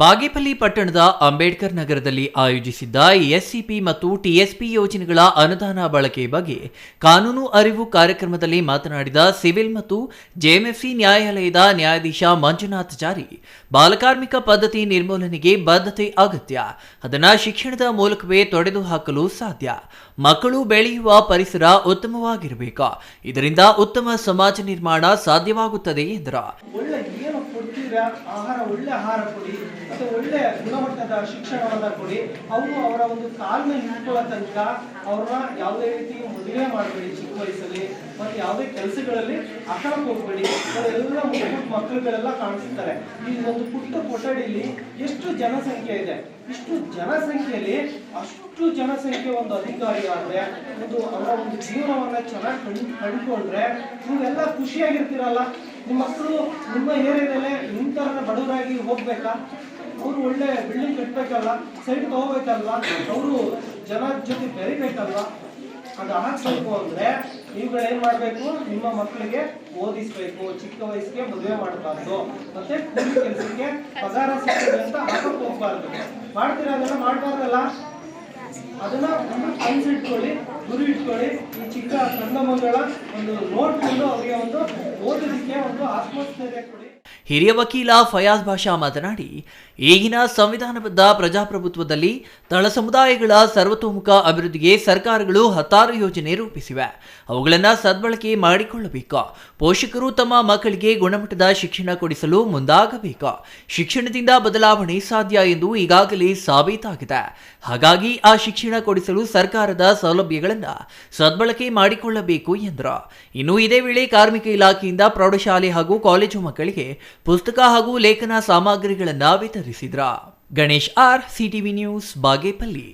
ಬಾಗೇಪಲ್ಲಿ ಪಟ್ಟಣದ ಅಂಬೇಡ್ಕರ್ ನಗರದಲ್ಲಿ ಆಯೋಜಿಸಿದ್ದ ಎಸ್ಸಿಪಿ ಮತ್ತು ಟಿಎಸ್ಪಿ ಯೋಜನೆಗಳ ಅನುದಾನ ಬಳಕೆ ಬಗ್ಗೆ ಕಾನೂನು ಅರಿವು ಕಾರ್ಯಕ್ರಮದಲ್ಲಿ ಮಾತನಾಡಿದ ಸಿವಿಲ್ ಮತ್ತು ಜೆಎಂಎಫ್ಸಿ ನ್ಯಾಯಾಲಯದ ನ್ಯಾಯಾಧೀಶ ಮಂಜುನಾಥ್ ಜಾರಿ, ಬಾಲಕಾರ್ಮಿಕ ಪದ್ಧತಿ ನಿರ್ಮೂಲನೆಗೆ ಬದ್ಧತೆ ಅಗತ್ಯ, ಅದನ್ನು ಶಿಕ್ಷಣದ ಮೂಲಕವೇ ತೊಡೆದು ಹಾಕಲು ಸಾಧ್ಯ, ಮಕ್ಕಳು ಬೆಳೆಯುವ ಪರಿಸರ ಉತ್ತಮವಾಗಿರಬೇಕು, ಇದರಿಂದ ಉತ್ತಮ ಸಮಾಜ ನಿರ್ಮಾಣ ಸಾಧ್ಯವಾಗುತ್ತದೆ ಎಂದರು. ಕೊಡ್ತೀರಾ ಆಹಾರ, ಒಳ್ಳೆ ಆಹಾರ ಕೊಡಿ, ಮತ್ತು ಒಳ್ಳೆ ಗುಣಮಟ್ಟದ ಶಿಕ್ಷಣವನ್ನ ಕೊಡಿ. ಅವರು ಅವರ ಒಂದು ಕಾಲ್ನ ಹಿಡ್ಕೊಳ್ಳೋ ತನಕ ಅವ್ರನ್ನ ಯಾವುದೇ ರೀತಿ ಮದುವೆ ಮಾಡಬೇಡಿ ಚಿಕ್ಕ ವಯಸ್ಸಲ್ಲಿ ಮತ್ತೆ ಯಾವುದೇ ಕೆಲಸಗಳಲ್ಲಿ ಹಾಕಳಕ್ ಹೋಗ್ಬೇಡಿ. ಅವರೆಲ್ಲ ಮಕ್ಕಳುಗಳೆಲ್ಲ ಕಾಣಿಸ್ತಾರೆ. ಈ ಒಂದು ಪುಟ್ಟ ಕೊಠಡಿಲಿ ಎಷ್ಟು ಜನಸಂಖ್ಯೆ ಇದೆ ಇಷ್ಟು ಜನಸಂಖ್ಯೆಯಲ್ಲಿ ಅಷ್ಟು ಜನಸಂಖ್ಯೆ ಒಂದು ಅಧಿಕಾರಿ ಆದ್ರೆ, ಒಂದು ಅವರ ಒಂದು ಜೀವನವನ್ನ ಚೆನ್ನಾಗಿ ಕಂಡು ಕಂಡುಕೊಂಡ್ರೆ ನೀವೆಲ್ಲ ಖುಷಿಯಾಗಿರ್ತೀರಲ್ಲ. ನಿಮ್ಮ ಮಕ್ಕಳು ನಿಮ್ಮ ಏರಿಯಾದಲ್ಲೇ ನಿಮ್ಮ ತರನ ಬಡವರಾಗಿ ಹೋಗ್ಬೇಕಾ? ಅವರು ಒಳ್ಳೆ ಬಿಲ್ಡಿಂಗ್ ಕಟ್ಬೇಕಲ್ಲ ಸೈಡ್ ತಗೋಬೇಕಲ್ಲ ಅವರು ಜನ ಜೊತೆ ಬೆರಿಬೇಕಲ್ವಾ? ಅದು ಹಾಕ್ಬೇಕು ಅಂದ್ರೆ ನೀವುಗಳು ಏನ್ ಮಾಡ್ಬೇಕು? ನಿಮ್ಮ ಮಕ್ಕಳಿಗೆ ಓದಿಸ್ಬೇಕು, ಚಿಕ್ಕ ವಯಸ್ಸಿಗೆ ಮದುವೆ ಮಾಡಬಾರ್ದು. ಮತ್ತೆ ಕೂಲಿ ಕೆಲಸಕ್ಕೆ ಪಗಾರ ಸಿಗ್ತದೆ ಅಂತ ಹಾಕಕ್ ಹೋಗ್ಬಾರ್ದು. ಮಾಡ್ತೀರಾ ಅದನ್ನ ಮಾಡ್ಬಾರ್ದಲ್ಲ? ಅದನ್ನ ಒಂದು ಕನ್ಸ್ ಇಟ್ಕೊಳ್ಳಿ, ಗುರಿ ಇಟ್ಕೊಳ್ಳಿ. ಈ ಚಿಕ್ಕ ಸಣ್ಣ ಮಗಳ ಒಂದು ನೋಡ್ಕೊಂಡು ಅವರಿಗೆ ಒಂದು ಓದೋದಕ್ಕೆ ಒಂದು ಆತ್ಮಸ್ಥೈರ್ಯ ಕೊಡಿ. ಹಿರಿಯ ವಕೀಲ ಫಯಾಜ್ ಭಾಷಾ ಮಾತನಾಡಿ ಈಗಿನ ಸಂವಿಧಾನಬದ್ಧ ಪ್ರಜಾಪ್ರಭುತ್ವದಲ್ಲಿ ತಳ ಸಮುದಾಯಗಳ ಸರ್ವತೋಮುಖ ಅಭಿವೃದ್ಧಿಗೆ ಸರ್ಕಾರಗಳು ಹತ್ತಾರು ಯೋಜನೆ ರೂಪಿಸಿವೆ. ಅವುಗಳನ್ನು ಸದ್ಬಳಕೆ ಮಾಡಿಕೊಳ್ಳಬೇಕು. ಪೋಷಕರು ತಮ್ಮ ಮಕ್ಕಳಿಗೆ ಗುಣಮಟ್ಟದ ಶಿಕ್ಷಣ ಕೊಡಿಸಲು ಮುಂದಾಗಬೇಕು. ಶಿಕ್ಷಣದಿಂದ ಬದಲಾವಣೆ ಸಾಧ್ಯ ಎಂದು ಈಗಾಗಲೇ ಸಾಬೀತಾಗಿದೆ. ಹಾಗಾಗಿ ಆ ಶಿಕ್ಷಣ ಕೊಡಿಸಲು ಸರ್ಕಾರದ ಸೌಲಭ್ಯಗಳನ್ನು ಸದ್ಬಳಕೆ ಮಾಡಿಕೊಳ್ಳಬೇಕು ಎಂದರು. ಇನ್ನು ಇದೇ ವೇಳೆ ಕಾರ್ಮಿಕ ಇಲಾಖೆಯಿಂದ ಪ್ರೌಢಶಾಲೆ ಹಾಗೂ ಕಾಲೇಜು ಮಕ್ಕಳಿಗೆ ಪುಸ್ತಕ ಹಾಗೂ ಲೇಖನ ಸಾಮಗ್ರಿಗಳನ್ನು ವಿತರಿಸಿದ್ರ Ganesh R CTV news Bagepalli.